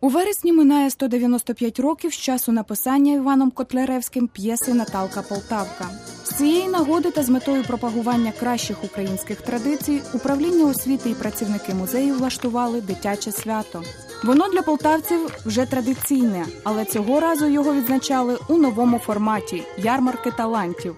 У вересні минає 195 років з часу написання Іваном Котляревським п'єси Наталка Полтавка. З цієї нагоди та з метою пропагування кращих українських традицій управління освіти і працівники музею влаштували дитяче свято. Воно для полтавців вже традиційне, але цього разу його відзначали у новому форматі ярмарки талантів.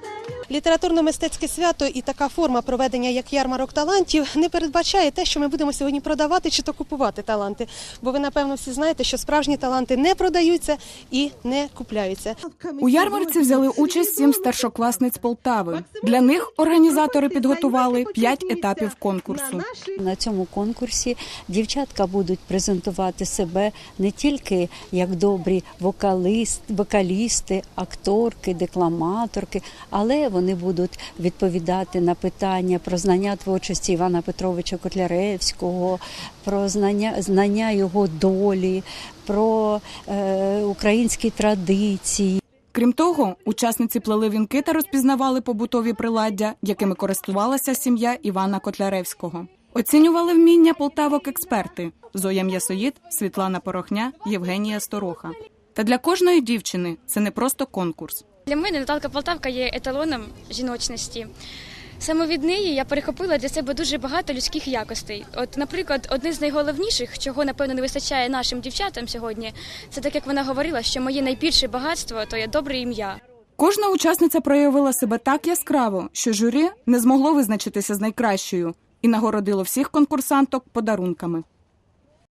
Літературно-мистецьке свято і така форма проведення, як ярмарок талантів, не передбачає те, що ми будемо сьогодні продавати чи то купувати таланти. Бо ви напевно всі знаєте, що справжні таланти не продаються і не купляються. У ярмарці взяли участь сім старшокласниць Полтави. Для них організатори підготували п'ять етапів конкурсу. На цьому конкурсі дівчатка будуть презентувати себе не тільки як добрі вокаліст, вокалісти, акторки, декламаторки, але вони будуть відповідати на питання про знання творчості Івана Петровича Котляревського, про знання, знання його долі, про е, українські традиції. Крім того, учасниці плели вінки та розпізнавали побутові приладдя, якими користувалася сім'я Івана Котляревського. Оцінювали вміння полтавок експерти Зоя М'ясоїд, Світлана Порохня, Євгенія Стороха. Та для кожної дівчини це не просто конкурс. Для мене Наталка Полтавка є еталоном жіночності. Саме від неї я перехопила для себе дуже багато людських якостей. От, наприклад, одне з найголовніших, чого напевно не вистачає нашим дівчатам сьогодні, це так як вона говорила, що моє найбільше багатство то є добре ім'я. Кожна учасниця проявила себе так яскраво, що журі не змогло визначитися з найкращою і нагородило всіх конкурсанток подарунками.